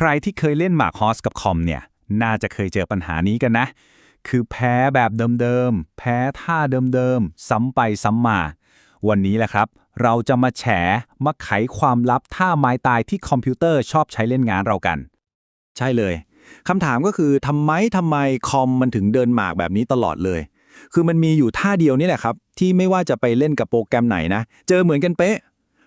ใครที่เคยเล่นหมากฮอสกับคอมเนี่ย น่าจะเคยเจอปัญหานี้กันนะ คือแพ้แบบเดิมๆ แพ้ท่าเดิมๆ ซ้ำไปซ้ำมา วันนี้แหละครับ เราจะมาแฉ มาไขความลับท่าไม้ตายที่คอมพิวเตอร์ชอบใช้เล่นงานเรากัน ใช่เลยคำถามก็คือทำไมทำไมคอมมันถึงเดินหมากแบบนี้ตลอดเลย คือมันมีอยู่ท่าเดียวนี่แหละครับ ที่ไม่ว่าจะไปเล่นกับโปรแกรมไหนนะ เจอเหมือนกันเป๊ะ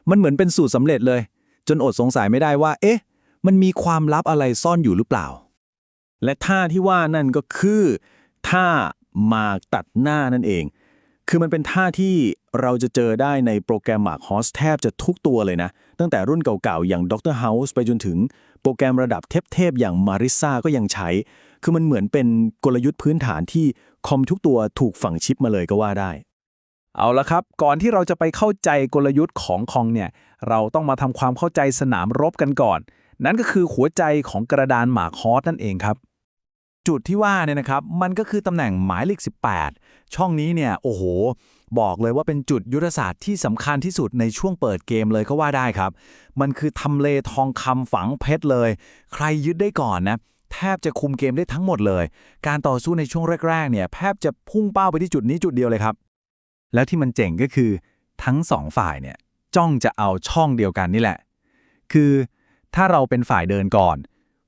มันเหมือนเป็นสูตรสำเร็จเลย จนอดสงสัยไม่ได้ว่า เอ๊ะ มันมีความลับอะไรซ่อนอยู่หรือเปล่า และท่าที่ว่านั่นก็คือท่าหมากตัดหน้านั่นเอง คือมันเป็นท่าที่เราจะเจอได้ในโปรแกรมหมากฮอสแทบจะทุกตัวเลยนะ ตั้งแต่รุ่นเก่าๆ อย่าง Dr. House ไปจนถึงโปรแกรมระดับเทพๆ อย่าง Marissa ก็ยังใช้ คือมันเหมือนเป็นกลยุทธ์พื้นฐานที่คอมทุกตัวถูกฝังชิปมาเลยก็ว่าได้ เอาละครับ ก่อนที่เราจะไปเข้าใจกลยุทธ์ของคองเนี่ย เราต้องมาทำความเข้าใจสนามรบกันก่อน นั่นก็คือหัวใจของกระดานหมากฮอสนั่นเองครับ จุดที่ว่าเนี่ยนะครับมันก็คือตำแหน่งหมายเลข 18 ช่องนี้เนี่ยโอ้โห บอกเลยว่าเป็นจุดยุทธศาสตร์ที่สำคัญที่สุดในช่วงเปิดเกมเลยก็ว่าได้ครับ มันคือทำเลทองคำฝังเพชรเลย ใครยึดได้ก่อนนะแทบจะคุมเกมได้ทั้งหมดเลย การต่อสู้ในช่วงแรกๆเนี่ยแทบจะพุ่งเป้าไปที่จุดนี้จุดเดียวเลยครับ แล้วที่มันเจ๋งก็คือทั้งสองฝ่ายเนี่ยจ้องจะเอาช่องเดียวกันนี่แหละ คือ ถ้าเราเป็นฝ่ายเดินก่อน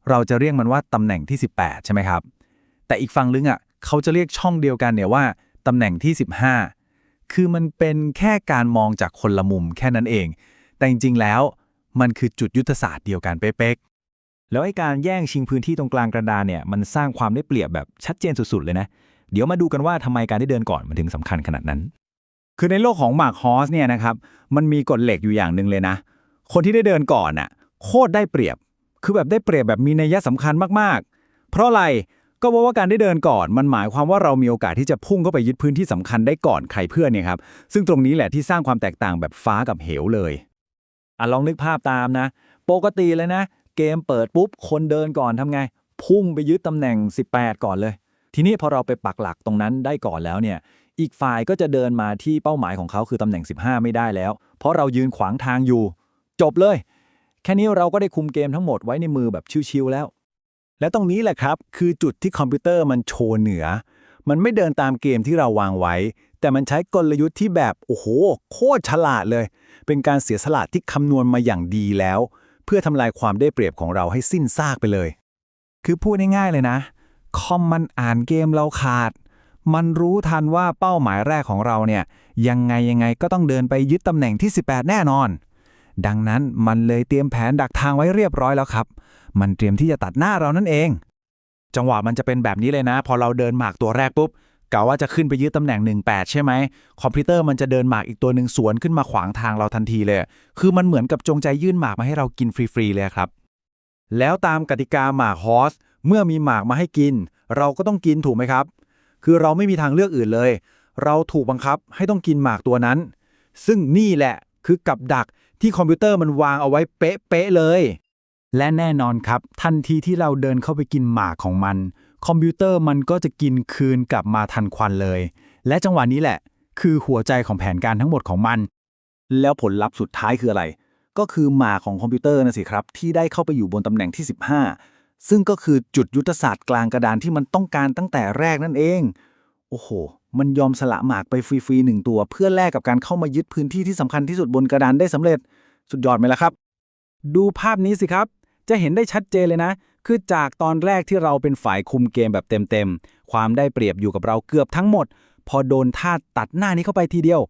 เราจะเรียกมันว่าตำแหน่งที่ 18 ใช่ไหมครับ แต่อีกฝั่งลึงอะเขาจะเรียกช่องเดียวกันเนี่ยว่าตำแหน่งที่ 15 คือมันเป็นแค่การมองจากคนละมุมแค่นั้นเอง แต่จริงๆแล้วมันคือจุดยุทธศาสตร์เดียวกันเป๊ะแล้วไอ้การแย่งชิงพื้นที่ตรงกลางกระดานเนี่ยมันสร้างความได้เปรียบแบบชัดเจนสุดๆเลยนะ เดี๋ยวมาดูกันว่าทำไมการได้เดินก่อนมันถึงสำคัญขนาดนั้น คือในโลกของหมากฮอสเนี่ยนะครับมันมีกฎเหล็กอยู่อย่างหนึ่งเลยนะ คนที่ได้เดินก่อนน่ะ โคตรได้เปรียบ คือแบบได้เปรียบแบบมีนัยสำคัญมากๆ เพราะอะไรก็เพราะว่าการได้เดินก่อน มันหมายความว่าเรามีโอกาสที่จะพุ่งเข้าไปยึดพื้นที่สำคัญได้ก่อนใครเพื่อนเนี่ยครับ ซึ่งตรงนี้แหละที่สร้างความแตกต่างแบบฟ้ากับเหวเลยอะลองนึกภาพตามนะ ปกติเลยนะ เกมเปิดปุ๊บ คนเดินก่อนทำไง พุ่งไปยึดตำแหน่ง 18 ก่อนเลย ทีนี้พอเราไปปักหลักตรงนั้นได้ก่อนแล้วเนี่ย อีกฝ่ายก็จะเดินมาที่เป้าหมายของเขาคือตำแหน่ง 15 ไม่ได้แล้ว เพราะเรายืนขวางทางอยู่ จบเลย แค่นี้เราก็ได้คุมเกมทั้งหมดไว้ในมือแบบชิวๆแล้ว และตรงนี้แหละครับ คือจุดที่คอมพิวเตอร์มันโชว์เหนือ มันไม่เดินตามเกมที่เราวางไว้ แต่มันใช้กลยุทธ์ที่แบบโอ้โห โคตรฉลาดเลย เป็นการเสียสละที่คำนวณมาอย่างดีแล้ว เพื่อทำลายความได้เปรียบของเราให้สิ้นซากไปเลย คือพูดง่ายๆเลยนะคอมมันอ่านเกมเราขาด มันรู้ทันว่าเป้าหมายแรกของเราเนี่ยยังไงยังไงก็ต้องเดินไปยึดตำแหน่งที่ 18 แน่นอน ดังนั้นมันเลยเตรียมแผนดักทางไว้เรียบร้อยแล้วครับ มันเตรียมที่จะตัดหน้าเรานั่นเอง จังหวะมันจะเป็นแบบนี้เลยนะ พอเราเดินหมากตัวแรกปุ๊บกะว่าจะขึ้นไปยึดตำแหน่ง 18 ใช่ไหม คอมพิวเตอร์มันจะเดินหมากอีกตัวหนึ่งสวนขึ้นมาขวางทางเราทันทีเลย คือมันเหมือนกับจงใจยื่นหมากมาให้เรากินฟรีๆเลยครับ แล้วตามกติกาหมากฮอส เมื่อมีหมากมาให้กิน เราก็ต้องกินถูกไหมครับ คือเราไม่มีทางเลือกอื่นเลย เราถูกบังคับให้ต้องกินหมากตัวนั้น ซึ่งนี่แหละคือกับดัก ที่คอมพิวเตอร์มันวางเอาไว้เป๊ะๆเลย และแน่นอนครับ ทันทีที่เราเดินเข้าไปกินหมากของมัน คอมพิวเตอร์มันก็จะกินคืนกลับมาทันควันเลย และจังหวะนี้แหละ คือหัวใจของแผนการทั้งหมดของมัน แล้วผลลัพธ์สุดท้ายคืออะไร ก็คือหมาของคอมพิวเตอร์นะสิครับ ที่ได้เข้าไปอยู่บนตำแหน่งที่ 15 ซึ่งก็คือจุดยุทธศาสตร์กลางกระดานที่มันต้องการตั้งแต่แรกนั่นเอง โอ้โห มันยอมสละหมากไปฟรีๆหนึ่งตัว เพื่อแลกกับการเข้ามายึดพื้นที่ที่สำคัญที่สุดบนกระดานได้สำเร็จ สุดยอดไหมล่ะครับ ดูภาพนี้สิครับ จะเห็นได้ชัดเจนเลยนะ คือจากตอนแรกที่เราเป็นฝ่ายคุมเกมแบบเต็มๆ ความได้เปรียบอยู่กับเราเกือบทั้งหมด พอโดนท่าตัดหน้านี้เข้าไปทีเดียว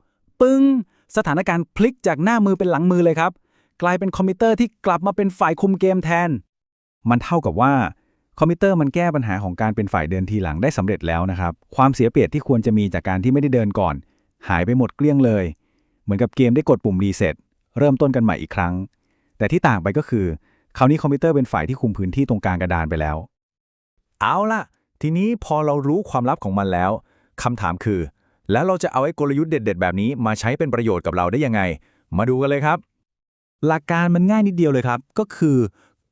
ปึ้ง สถานการณ์พลิกจากหน้ามือเป็นหลังมือเลยครับ กลายเป็นคอมพิวเตอร์ที่กลับมาเป็นฝ่ายคุมเกมแทน มันเท่ากับว่า คอมพิวเตอร์มันแก้ปัญหาของการเป็นฝ่ายเดินทีหลังได้สำเร็จแล้วนะครับ ความเสียเปรียบที่ควรจะมีจากการที่ไม่ได้เดินก่อน หายไปหมดเกลี้ยงเลย เหมือนกับเกมได้กดปุ่มรีเซ็ตเริ่มต้นกันใหม่อีกครั้ง แต่ที่ต่างไปก็คือ คราวนี้คอมพิวเตอร์เป็นฝ่ายที่คุมพื้นที่ตรงกลางกระดานไปแล้ว เอาล่ะ ทีนี้พอเรารู้ความลับของมันแล้วคำถามคือ แล้วเราจะเอาไอ้กลยุทธ์เด็ด ๆ แบบนี้มาใช้เป็นประโยชน์กับเราได้ยังไง มาดูกันเลยครับ หลักการมันง่ายนิดเดียวเลยครับ ก็คือ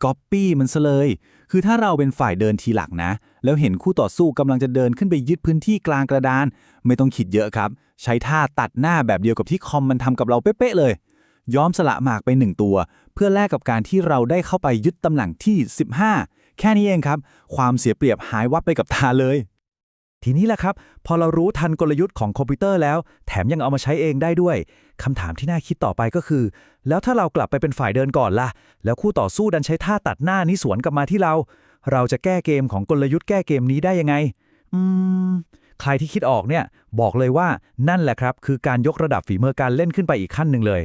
Copy มันซะเลย คือถ้าเราเป็นฝ่ายเดินทีหลักนะ แล้วเห็นคู่ต่อสู้กำลังจะเดินขึ้นไปยึดพื้นที่กลางกระดาน ไม่ต้องคิดเยอะครับ ใช้ท่าตัดหน้าแบบเดียวกับที่คอมมันทำกับเราเป๊ะๆเลยยอมสละหมากไปหนึ่งตัว เพื่อแลกกับการที่เราได้เข้าไปยึดตำแหน่งที่ 15 แค่นี้เองครับ ความเสียเปรียบหายวับไปกับตาเลย ทีนี้แหละครับ พอเรารู้ทันกลยุทธ์ของคอมพิวเตอร์แล้ว แถมยังเอามาใช้เองได้ด้วย คำถามที่น่าคิดต่อไปก็คือ แล้วถ้าเรากลับไปเป็นฝ่ายเดินก่อนล่ะ แล้วคู่ต่อสู้ดันใช้ท่าตัดหน้านี้สวนกลับมาที่เรา เราจะแก้เกมของกลยุทธ์แก้เกมนี้ได้ยังไง อืม ใครที่คิดออกเนี่ย บอกเลยว่านั่นแหละครับ คือการยกระดับฝีมือการเล่นขึ้นไปอีกขั้นหนึ่งเลย